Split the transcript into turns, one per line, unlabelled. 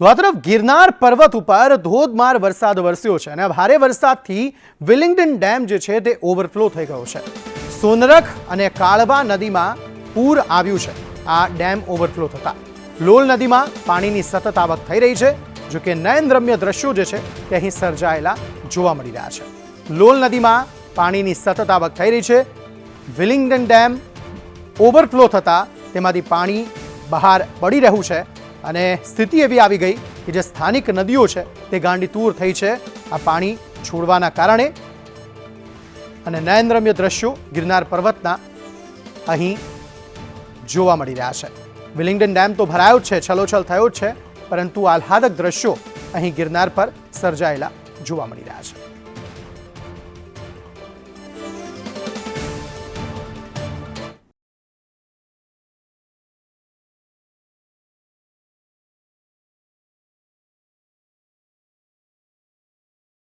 તો આ તરફ ગિરનાર પર્વત ઉપર ધોધમાર વરસાદ વરસ્યો છે અને ભારે વરસાદથી વિલિંગ્ડન ડેમ જે છે તે ઓવરફ્લો થઈ ગયો છે. સોનરખ અને કાળવા નદીમાં પૂર આવ્યું છે. આ ડેમ ઓવરફ્લો થતા લોલ નદીમાં પાણીની સતત આવક થઈ રહી છે, જો કે નયનરમ્ય દ્રશ્યો જે છે તે અહીં સર્જાયેલા જોવા મળી રહ્યા છે. લોલ નદીમાં પાણીની સતત આવક થઈ રહી છે. વિલિંગ્ડન ડેમ ઓવરફ્લો થતાં તેમાંથી પાણી બહાર પડી રહ્યું છે અને સ્થિતિ એવી આવી ગઈ કે જે સ્થાનિક નદીઓ છે, તે ગાંડીતૂર થઈ છે. આ પાણી છોડવાના કારણે અને નયનરમ્ય દ્રશ્યો ગિરનાર પર્વતના અહીં જોવા મળી રહ્યા છે. વિલિંગડન ડેમ તો ભરાયો જ છે, છલોછલ થયો જ છે, પરંતુ આહ્લાદક દ્રશ્યો અહીં ગિરનાર પર સર્જાયેલા જોવા મળી રહ્યા છે.